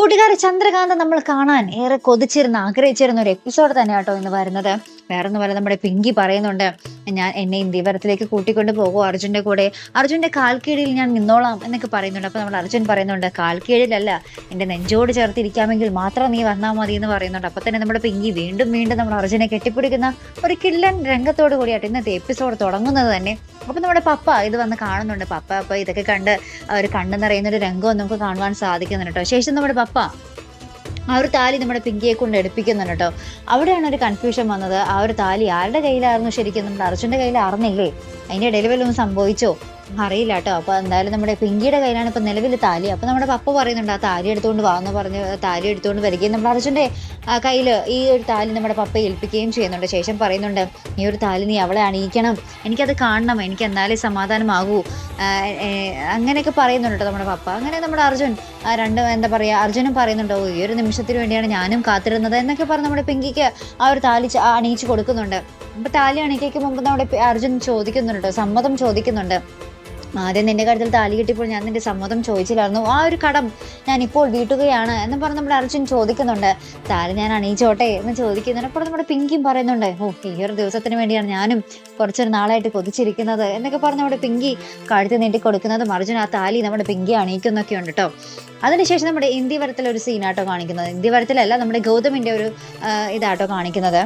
കൂട്ടുകാരെ ചന്ദ്രകാന്ത നമ്മൾ കാണാൻ ഏറെ കൊതിച്ചിരുന്ന ആഗ്രഹിച്ചിരുന്ന ഒരു എപ്പിസോഡ് തന്നെ കേട്ടോ ഇന്ന് വരുന്നത്. വേറൊന്നും പോലെ നമ്മുടെ പിങ്കി പറയുന്നുണ്ട് ഞാൻ എന്നെ ഇന്ത്യവരത്തിലേക്ക് കൂട്ടിക്കൊണ്ട് പോകും അർജുന്റെ കൂടെ? അർജുന്റെ കാൽക്കീഴിൽ ഞാൻ നിന്നോളാം എന്നൊക്കെ പറയുന്നുണ്ട്. അപ്പോൾ നമ്മൾ അർജുൻ പറയുന്നുണ്ട് കാൽക്കീഴിലല്ല എന്റെ നെഞ്ചോട് ചേർത്തിരിക്കാമെങ്കിൽ മാത്രം നീ വന്നാൽ മതി എന്ന് പറയുന്നുണ്ട്. അപ്പോൾ തന്നെ നമ്മുടെ പിങ്കി വീണ്ടും വീണ്ടും നമ്മൾ അർജുനെ കെട്ടിപ്പിടിക്കുന്ന ഒരു കില്ലൻ രംഗത്തോട് കൂടിയായിട്ട് ഇന്നത്തെ എപ്പിസോഡ് തുടങ്ങുന്നത് തന്നെ. അപ്പോൾ നമ്മുടെ പപ്പ ഇത് വന്ന് കാണുന്നുണ്ട്. പപ്പ അപ്പോൾ ഇതൊക്കെ കണ്ട് ഒരു കണ്ണു നിറയുന്ന ഒരു രംഗവും നമുക്ക് കാണുവാൻ സാധിക്കുന്നുണ്ട് കേട്ടോ. ശേഷം നമ്മുടെ പപ്പ. ആ ഒരു താലി നമ്മുടെ പിങ്കിയെ കൊണ്ട് എടുപ്പിക്കുന്നുണ്ട് കേട്ടോ. അവിടെയാണ് ഒരു കൺഫ്യൂഷൻ വന്നത്. ആ ഒരു താലി ആരുടെ കയ്യിലായിരുന്നു? ശരിക്കും നമ്മുടെ അർജുന്റെ കയ്യിൽ അറിഞ്ഞില്ലേ അതിന്റെ ഇടയിൽ വല്ലതും സംഭവിച്ചോ? അറിയില്ല കേട്ടോ. അപ്പൊ എന്തായാലും നമ്മുടെ പിങ്കിയുടെ കയ്യിലാണ് ഇപ്പൊ നിലവിൽ താലി. അപ്പോൾ നമ്മുടെ പപ്പ പറയുന്നുണ്ട് ആ താലി എടുത്തുകൊണ്ട് വാന്ന് പറഞ്ഞ് താലി എടുത്തുകൊണ്ട് വരികയും നമ്മുടെ അർജുന്റെ ആ കയ്യിൽ ഈ ഒരു താലി നമ്മുടെ പപ്പ ഏൽപ്പിക്കുകയും ചെയ്യുന്നുണ്ട്. ശേഷം പറയുന്നുണ്ട് ഈ ഒരു താലി നീ അവളെ അണിയിക്കണം. എനിക്കത് കാണണം. എനിക്ക് എന്നാലേ സമാധാനമാകൂ. അങ്ങനെയൊക്കെ പറയുന്നുണ്ട് കേട്ടോ നമ്മുടെ പപ്പ. അങ്ങനെ നമ്മുടെ അർജുൻ രണ്ട് എന്താ പറയാ അർജുനും പറയുന്നുണ്ടോ ഈ ഒരു നിമിഷത്തിന് വേണ്ടിയാണ് ഞാനും കാത്തിരുന്നത് എന്നൊക്കെ പറഞ്ഞ് നമ്മുടെ പിങ്കിക്ക് ആ ഒരു താലി അണിയിച്ചു കൊടുക്കുന്നുണ്ട്. അപ്പൊ താലി അണിക്കയ്ക്ക് മുമ്പ് നമ്മുടെ അർജുൻ ചോദിക്കുന്നുണ്ട് സമ്മതം ചോദിക്കുന്നുണ്ട്. ആദ്യം നിന്റെ കാര്യത്തിൽ താലി കിട്ടിയപ്പോൾ ഞാൻ നിന്റെ സമ്മതം ചോദിച്ചില്ലായിരുന്നു. ആ ഒരു കടം ഞാൻ ഇപ്പോൾ വീട്ടുകയാണ് എന്ന് പറഞ്ഞ് നമ്മുടെ അർജുൻ ചോദിക്കുന്നുണ്ട്. താലി ഞാൻ അണിയിച്ചോട്ടെ എന്ന് ചോദിക്കുന്നുണ്ട് അപ്പോൾ നമ്മുടെ പിങ്കിയും പറയുന്നുണ്ട് ഓ ഈ ഒരു ദിവസത്തിന് വേണ്ടിയാണ് ഞാനും കുറച്ചൊരു നാളായിട്ട് കൊതിച്ചിരിക്കുന്നത് എന്നൊക്കെ പറഞ്ഞ് നമ്മുടെ പിങ്കി കഴുത്ത് നീട്ടി കൊടുക്കുന്നതും അർജുൻ ആ താലി നമ്മുടെ പിങ്കി അണിയിക്കുന്നൊക്കെ ഉണ്ട് കേട്ടോ അതിനുശേഷം നമ്മുടെ ഇന്ത്യ വരത്തിൽ ഒരു സീനാട്ടോ കാണിക്കുന്നത്. ഇന്ത്യ വരത്തിലല്ല നമ്മുടെ ഗൗതമിന്റെ ഒരു ഇതാട്ടോ കാണിക്കുന്നത്.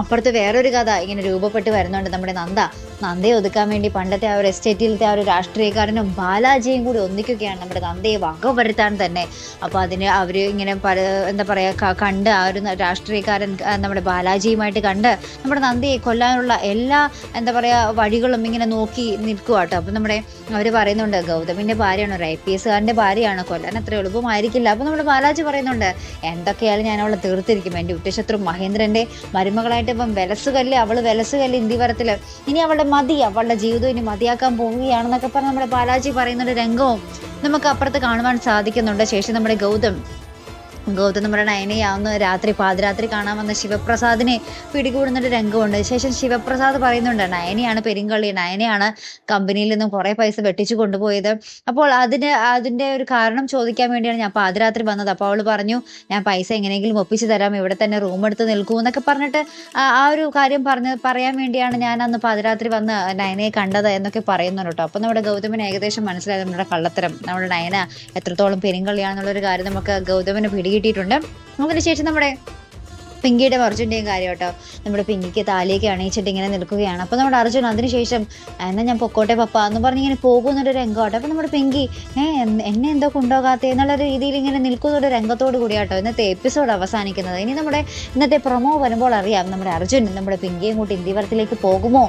അപ്പുറത്ത് വേറൊരു കഥ ഇങ്ങനെ രൂപപ്പെട്ട് വരുന്നുണ്ട് നമ്മുടെ നന്ദ. നന്ദയെ ഒതുക്കാൻ വേണ്ടി പണ്ടത്തെ ആ ഒരു എസ്റ്റേറ്റിലത്തെ ആ ഒരു രാഷ്ട്രീയക്കാരനും ബാലാജിയും കൂടി ഒന്നിക്കുകയാണ് നമ്മുടെ നന്ദയെ വകവരുത്താൻ തന്നെ. അപ്പോൾ അതിന് അവർ ഇങ്ങനെ പല എന്താ പറയുക കണ്ട് ആ ഒരു രാഷ്ട്രീയക്കാരൻ നമ്മുടെ ബാലാജിയുമായിട്ട് കണ്ട് നമ്മുടെ നന്ദയെ കൊല്ലാനുള്ള എല്ലാ എന്താ പറയുക വഴികളും ഇങ്ങനെ നോക്കി നിൽക്കുക കേട്ടോ അപ്പം നമ്മുടെ അവർ പറയുന്നുണ്ട് ഗൗതമിന്റെ ഭാര്യയാണ് ഒരു ഐ പി എസ്സുകാരന്റെ ഭാര്യയാണ് കൊല്ലാൻ അത്ര എളുപ്പമായിരിക്കില്ല. അപ്പോൾ നമ്മുടെ ബാലാജി പറയുന്നുണ്ട് എന്തൊക്കെയായാലും ഞാൻ അവളെ തീർത്തിരിക്കും. എന്റെ ഉറ്റശത്രു മഹേന്ദ്രന്റെ മരുമകളായിട്ട് ഇപ്പം വെലസുകല്ല് അവൾ വെലസുകല്ല് ഇന്ത്യവരത്തിൽ ഇനി അവളുടെ മതി അവളുടെ ജീവിതം ഇനി മതിയാക്കാൻ പോവുകയാണെന്നൊക്കെ പറഞ്ഞ് നമ്മുടെ ബാലാജി പറയുന്ന ഒരു രംഗവും നമുക്ക് അപ്പുറത്ത് കാണുവാൻ സാധിക്കുന്നുണ്ട്. ശേഷം നമ്മുടെ ഗൗതം. ഗൗതം നമ്മുടെ നയനയാവുന്ന. രാത്രി പാതിരാത്രി കാണാൻ വന്ന ശിവപ്രസാദിനെ പിടികൂടുന്നൊരു രംഗമുണ്ട്. ശേഷം ശിവപ്രസാദ് പറയുന്നുണ്ട് നയനയാണ് പെരിങ്കള്ളി. നയനയാണ് കമ്പനിയിൽ നിന്നും കുറേ പൈസ വെട്ടിച്ചു കൊണ്ടുപോയത്. അപ്പോൾ അതിന് അതിന്റെ ഒരു കാരണം ചോദിക്കാൻ വേണ്ടിയാണ് ഞാൻ പാതിരാത്രി വന്നത്. അപ്പോൾ അവൾ പറഞ്ഞു ഞാൻ പൈസ എങ്ങനെയെങ്കിലും ഒപ്പിച്ചു തരാം. ഇവിടെ തന്നെ റൂം എടുത്ത് നിൽക്കൂ എന്നൊക്കെ പറഞ്ഞിട്ട് ആ ഒരു കാര്യം പറഞ്ഞ് പറയാൻ വേണ്ടിയാണ് ഞാൻ അന്ന് പാതിരാത്രി വന്ന് നയനയെ കണ്ടത് എന്നൊക്കെ പറയുന്നുണ്ട് കേട്ടോ. അപ്പോൾ നമ്മുടെ ഗൗതമിന് ഏകദേശം മനസ്സിലായത് നമ്മുടെ കള്ളത്തരം. നമ്മുടെ നയന എത്രത്തോളം പെരുങ്കള്ളിയാണെന്നുള്ളൊരു കാര്യം നമുക്ക് ഗൗതമിന് പിടികിട്ടിയിട്ടുണ്ട് അതിനുശേഷം നമ്മുടെ പിങ്കിയുടെ അർജുന്റെയും കാര്യം കേട്ടോ. നമ്മുടെ പിങ്കിക്ക് താലിയൊക്കെ അണിയിച്ചിട്ട് ഇങ്ങനെ നിൽക്കുകയാണ്. അപ്പോൾ നമ്മുടെ അർജുൻ അതിനുശേഷം എന്നാൽ ഞാൻ പൊക്കോട്ടെ പപ്പ എന്ന് പറഞ്ഞ് ഇങ്ങനെ പോകുന്നൊരു രംഗമാട്ടോ അപ്പോൾ നമ്മുടെ പിങ്കി എന്നെ എന്തോ കൊണ്ടുപോകാത്തേ എന്നുള്ള രീതിയിൽ ഇങ്ങനെ നിൽക്കുന്നൊരു രംഗത്തോട് കൂടിയാട്ടോ ഇന്നത്തെ എപ്പിസോഡ് അവസാനിക്കുന്നത്. ഇനി നമ്മുടെ ഇന്നത്തെ പ്രൊമോ വരുമ്പോൾ അറിയാം നമ്മുടെ അർജുൻ നമ്മുടെ പിങ്കിയും കൂട്ടി ഇന്ത്യവരത്തിലേക്ക് പോകുമോ?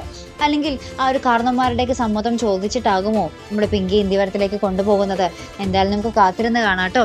അല്ലെങ്കിൽ ആ ഒരു കാരണന്മാരുടെയൊക്കെ സമ്മതം ചോദിച്ചിട്ടാകുമോ നമ്മുടെ പിങ്കി ഇന്ത്യവരത്തിലേക്ക് കൊണ്ടുപോകുന്നത്? എന്തായാലും നമുക്ക് കാത്തിരുന്ന് കാണാം കേട്ടോ.